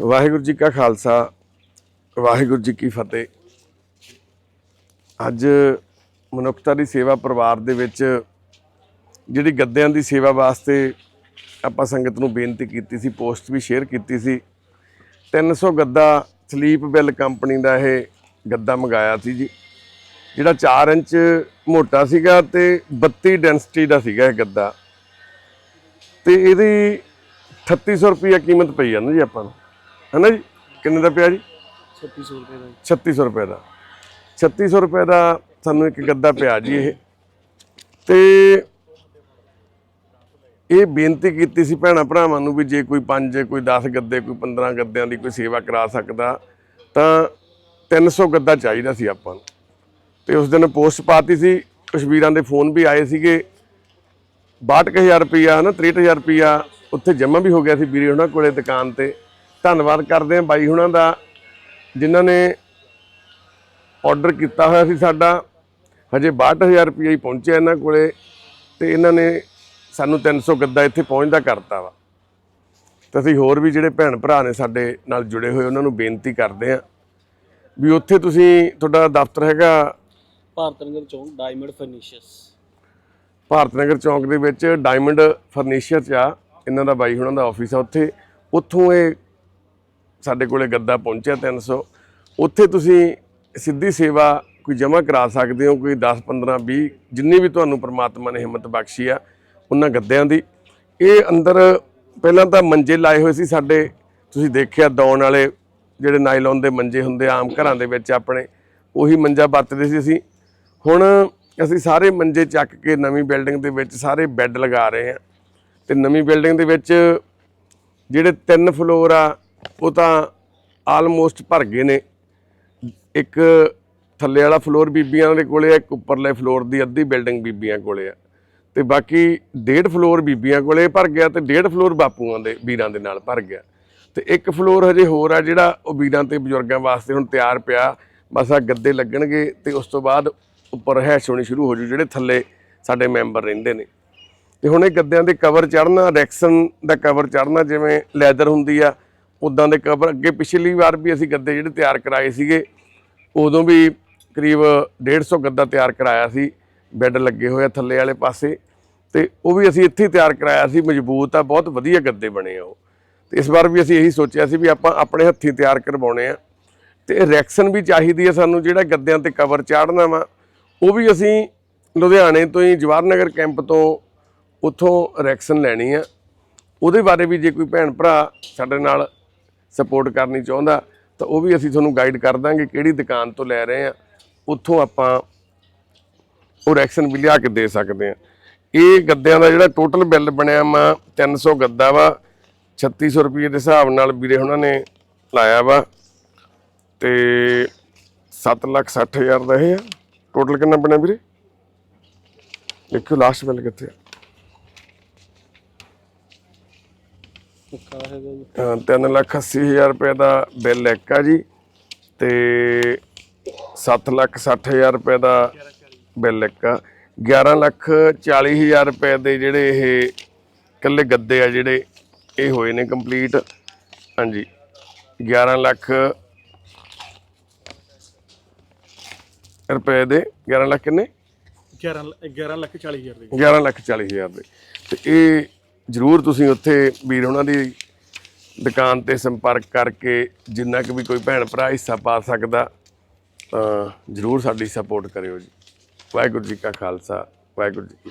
ਵਾਹਿਗੁਰੂ ਜੀ ਕਾ ਖਾਲਸਾ, ਵਾਹਿਗੁਰੂ ਜੀ ਕੀ ਫਤਿਹ। ਅੱਜ ਮਨੁੱਖਤਾ ਦੀ ਸੇਵਾ ਪਰਿਵਾਰ ਦੇ ਵਿੱਚ ਜਿਹੜੀ ਗੱਦਿਆਂ ਦੀ ਸੇਵਾ ਵਾਸਤੇ ਆਪਾਂ ਸੰਗਤ ਨੂੰ ਬੇਨਤੀ ਕੀਤੀ ਸੀ, ਪੋਸਟ ਵੀ ਸ਼ੇਅਰ ਕੀਤੀ ਸੀ। 300 ਗੱਦਾ ਸਲੀਪ ਬਿੱਲ ਕੰਪਨੀ ਦਾ ਇਹ ਗੱਦਾ ਮੰਗਾਇਆ ਸੀ ਜੀ। ਜਿਹੜਾ 4 ਇੰਚ ਮੋਟਾ ਸੀਗਾ ਤੇ 32 ਡੈਂਸਿਟੀ ਦਾ ਸੀਗਾ ਇਹ ਗੱਦਾ। ਤੇ ਇਹਦੀ 3800 ਰੁਪਏ ਕੀਮਤ ਪਈ ਆ ਨਾ ਜੀ ਆਪਾਂ ਨੂੰ। ਹੈਨਾ ਜੀ? ਕਿੰਨੇ ਦਾ ਪਿਆ ਜੀ? 3600 ਰੁਪਏ ਦਾ 3600 ਰੁਪਏ ਦਾ। 3600 ਰੁਪਏ ਦਾ ਸਾਨੂੰ ਇੱਕ ਗੱਦਾ ਪਿਆ ਜੀ ਇਹ। ਤੇ ਇਹ ਬੇਨਤੀ ਕੀਤੀ ਸੀ ਭੈਣਾ ਭਰਾਵਾਂ ਨੂੰ ਵੀ ਜੇ ਕੋਈ 5 ਜੇ ਕੋਈ 10 ਗੱਦੇ ਕੋਈ 15 ਗੱਦਿਆਂ ਦੀ ਕੋਈ ਸੇਵਾ ਕਰਾ ਸਕਦਾ ਤਾਂ 300 ਗੱਦਾ ਚਾਹੀਦਾ ਸੀ ਆਪਾਂ ਨੂੰ। ਤੇ ਉਸ ਦਿਨ ਪੋਸਟ ਪਾਤੀ ਸੀ ਕੁਛ ਵੀਰਾਂ ਦੇ ਫੋਨ ਵੀ ਆਏ ਸੀਗੇ। 62000 ਰੁਪਿਆ ਨਾ 63000 ਰੁਪਿਆ ਉੱਥੇ ਜਮ੍ਹਾਂ ਵੀ ਹੋ ਗਿਆ ਸੀ ਵੀਰੇ ਉਹਨਾਂ ਕੋਲੇ ਦੁਕਾਨ ਤੇ। ਧੰਨਵਾਦ ਕਰਦੇ ਹਾਂ ਬਾਈ ਹੁਣਾਂ ਦਾ ਜਿਨ੍ਹਾਂ ਨੇ ਆਰਡਰ ਕੀਤਾ ਹੋਇਆ ਸੀ ਸਾਡਾ। ਹਜੇ 62000 ਰੁਪਏ ਹੀ ਪਹੁੰਚਿਆ ਇਹਨਾਂ ਕੋਲੇ ਤੇ ਇਹਨਾਂ ਨੇ ਸਾਨੂੰ 300 ਗੱਦਾ ਇੱਥੇ ਪਹੁੰਚਦਾ ਕਰਤਾ ਵਾ। ਤੇ ਅਸੀਂ ਹੋਰ ਵੀ ਜਿਹੜੇ ਭੈਣ ਭਰਾ ਨੇ ਸਾਡੇ ਨਾਲ ਜੁੜੇ ਹੋਏ ਉਹਨਾਂ ਨੂੰ ਬੇਨਤੀ ਕਰਦੇ ਹਾਂ ਵੀ ਉੱਥੇ ਤੁਸੀਂ ਤੁਹਾਡਾ ਦਫ਼ਤਰ ਹੈਗਾ ਭਾਰਤ ਨਗਰ ਚੌਂਕ ਡਾਇਮੰਡ ਫਰਨੀਚਰਸ ਭਾਰਤ ਨਗਰ ਚੌਂਕ ਦੇ ਵਿੱਚ ਡਾਇਮੰਡ ਫਰਨੀਚਰ ਚ ਆ। ਇਹਨਾਂ ਦਾ ਬਾਈ ਹੁਣਾਂ ਦਾ ਆਫਿਸ ਆ ਉੱਥੇ। ਉੱਥੋਂ ਇਹ ਸਾਡੇ ਕੋਲੇ ਗੱਦਾ ਪਹੁੰਚਿਆ 300 ਉੱਥੇ ਤੁਸੀਂ ਸਿੱਧੀ ਸੇਵਾ ਕੋਈ ਜਮ੍ਹਾਂ ਕਰਾ ਸਕਦੇ ਹੋ, ਕੋਈ 10 15 20 ਜਿੰਨੀ ਵੀ ਤੁਹਾਨੂੰ ਪ੍ਰਮਾਤਮਾ ਨੇ ਹਿੰਮਤ ਬਖਸ਼ੀ ਆ, ਉਹਨਾਂ ਗੱਦਿਆਂ ਦੀ। ਇਹ ਅੰਦਰ ਪਹਿਲਾਂ ਤਾਂ ਮੰਜੇ ਲਾਏ ਹੋਏ ਸੀ ਸਾਡੇ, ਤੁਸੀਂ ਦੇਖਿਆ ਦੌਣ ਵਾਲੇ ਜਿਹੜੇ ਨਾਈਲੌਨ ਦੇ ਮੰਜੇ ਹੁੰਦੇ ਆਮ ਘਰਾਂ ਦੇ ਵਿੱਚ ਆਪਣੇ, ਉਹੀ ਮੰਜਾ ਵਰਤਦੇ ਸੀ ਅਸੀਂ। ਹੁਣ ਅਸੀਂ ਸਾਰੇ ਮੰਜੇ ਚੱਕ ਕੇ ਨਵੀਂ ਬਿਲਡਿੰਗ ਦੇ ਵਿੱਚ ਸਾਰੇ ਬੈੱਡ ਲਗਾ ਰਹੇ ਹਾਂ। ਤੇ ਨਵੀਂ ਬਿਲਡਿੰਗ ਦੇ ਵਿੱਚ ਜਿਹੜੇ ਤਿੰਨ ਫਲੋਰ ਆ ਉਹ ਤਾਂ ਆਲਮੋਸਟ ਭਰ ਗਏ ਨੇ। ਇੱਕ ਥੱਲੇ ਵਾਲਾ ਫਲੋਰ ਬੀਬੀਆਂ ਦੇ ਕੋਲੇ ਆ, ਇੱਕ ਉੱਪਰਲੇ ਫਲੋਰ ਦੀ ਅੱਧੀ ਬਿਲਡਿੰਗ ਬੀਬੀਆਂ ਕੋਲੇ ਆ। ਤੇ ਬਾਕੀ ਡੇਢ ਫਲੋਰ ਬੀਬੀਆਂ ਕੋਲੇ ਭਰ ਗਿਆ ਤੇ ਡੇਢ ਫਲੋਰ ਬਾਪੂਆਂ ਦੇ, ਵੀਰਾਂ ਦੇ ਨਾਲ ਭਰ ਗਿਆ। ਤੇ ਇੱਕ ਫਲੋਰ ਹਜੇ ਹੋਰ ਆ ਜਿਹੜਾ ਉਹ ਵੀਰਾਂ ਤੇ ਬਜ਼ੁਰਗਾਂ ਵਾਸਤੇ ਹੁਣ ਤਿਆਰ ਪਿਆ। ਬਸ ਆ ਗੱਦੇ ਲੱਗਣਗੇ ਤੇ ਉਸ ਤੋਂ ਬਾਅਦ ਉੱਪਰ ਰਹਿਸ਼ ਹੋਣੀ ਸ਼ੁਰੂ ਹੋ ਜੂ, ਜਿਹੜੇ ਥੱਲੇ ਸਾਡੇ ਮੈਂਬਰ ਰਹਿੰਦੇ ਨੇ। ਤੇ ਹੁਣ ਇਹ ਗੱਦਿਆਂ ਦੇ ਕਵਰ ਚੜਨਾ ਰੈਕਸਨ ਦਾ ਕਵਰ ਚੜਨਾ ਜਿਵੇਂ ਲੈਦਰ ਹੁੰਦੀ ਆ ਉਦਾਂ ਦੇ ਕਵਰ ਅੱਗੇ ਪਿਛਲੀ ਵਾਰ ਵੀ ਅਸੀਂ ਗੱਦੇ ਜਿਹੜੇ ਤਿਆਰ ਕਰਾਏ ਸੀਗੇ, ਉਦੋਂ ਵੀ ਕਰੀਬ 150 ਗੱਦਾ ਤਿਆਰ ਕਰਾਇਆ ਸੀ, ਬੈੱਡ ਲੱਗੇ ਹੋਏ ਆ ਥੱਲੇ ਵਾਲੇ ਪਾਸੇ, ਤੇ ਉਹ ਵੀ ਅਸੀਂ ਇੱਥੇ ਤਿਆਰ ਕਰਾਇਆ ਸੀ, ਮਜ਼ਬੂਤ ਆ, ਬਹੁਤ ਵਧੀਆ ਗੱਦੇ ਬਣੇ ਆ ਉਹ। ਤੇ ਇਸ ਵਾਰ ਵੀ ਅਸੀਂ ਇਹੀ ਸੋਚਿਆ ਸੀ ਵੀ ਆਪਾਂ ਆਪਣੇ ਹੱਥੀਂ ਤਿਆਰ ਕਰਵਾਉਣੇ ਆ। ਤੇ ਰੈਕਸਨ ਵੀ ਚਾਹੀਦੀ ਹੈ ਸਾਨੂੰ ਜਿਹੜਾ ਗੱਦਿਆਂ ਤੇ ਕਵਰ ਚਾੜਨਾ ਵਾ, ਉਹ ਵੀ ਅਸੀਂ ਲੁਧਿਆਣੇ ਤੋਂ ਹੀ ਜਵਾਹਰ ਨਗਰ ਕੈਂਪ ਤੋਂ ਉੱਥੋਂ ਰੈਕਸਨ ਲੈਣੀ ਆ। ਉਹਦੇ ਬਾਰੇ ਵੀ ਜੇ ਕੋਈ ਭੈਣ ਭਰਾ ਸਾਡੇ ਨਾਲ ਸਪੋਰਟ ਕਰਨੀ ਚਾਹੁੰਦਾ, ਤਾਂ ਉਹ ਵੀ ਅਸੀਂ ਤੁਹਾਨੂੰ ਗਾਈਡ ਕਰ ਦਾਂਗੇ ਕਿਹੜੀ ਦੁਕਾਨ ਤੋਂ ਲੈ ਰਹੇ ਆ ਉੱਥੋਂ ਆਪਾਂ ਉਹ ਰੈਕਸ਼ਨ ਵੀ ਲਿਆ ਕੇ ਦੇ ਸਕਦੇ ਆ ਇਹ ਗੱਦਿਆਂ ਦਾ ਜਿਹੜਾ ਟੋਟਲ ਬਿੱਲ ਬਣਿਆ ਵਾ 300 ਗੱਦਾ ਵਾ 3600 ਰੁਪਏ ਦੇ ਹਿਸਾਬ ਨਾਲ ਵੀਰੇ ਉਹਨਾਂ ਨੇ ਲਾਇਆ ਵਾ, ਤੇ 760000 ਦਾ ਇਹ ਆ। ਟੋਟਲ ਕਿੰਨਾ ਬਣਿਆ ਵੀਰੇ? ਦੇਖਿਓ ਲਾਸਟ ਬਿੱਲ ਕਿੱਥੇ ਆ। ਅਹ ਤਿੰਨ ਲੱਖ ਅੱਸੀ ਹਜ਼ਾਰ ਰੁਪਏ ਦਾ ਬਿੱਲ ਇੱਕ ਆ ਜੀ ਤੇ 7 ਲੱਖ 60 ਹਜ਼ਾਰ ਰੁਪਏ ਦਾ ਬਿੱਲ ਇੱਕ ਆ। 11 ਲੱਖ 40 ਹਜ਼ਾਰ ਰੁਪਏ ਦੇ ਜਿਹੜੇ ਇਹ ਇਕੱਲੇ ਗੱਦੇ ਆ ਜਿਹੜੇ ਇਹ ਹੋਏ ਨੇ ਕੰਪਲੀਟ। ਹਾਂਜੀ 11 ਲੱਖ ਰੁਪਏ ਦੇ। 11 ਲੱਖ ਕਿੰਨੇ? 11 11 ਲੱਖ 40 ਹਜ਼ਾਰ ਦੇ। 11 ਲੱਖ 40 ਹਜ਼ਾਰ ਦੇ। ਤੇ ਇਹ ਜਰੂਰ ਤੁਸੀਂ ਉੱਥੇ ਵੀਰ ਉਹਨਾਂ ਦੀ ਦੁਕਾਨ ਤੇ ਸੰਪਰਕ ਕਰਕੇ ਜਿੰਨਾ ਕੁ ਵੀ ਕੋਈ ਭੈਣ ਭਰਾ ਹਿੱਸਾ ਪਾ ਸਕਦਾ ਤਾਂ ਜਰੂਰ ਸਾਡੀ ਸਪੋਰਟ ਕਰਿਓ ਜੀ। ਵਾਹਿਗੁਰੂ ਜੀ ਕਾ ਖਾਲਸਾ, ਵਾਹਿਗੁਰੂ ਜੀ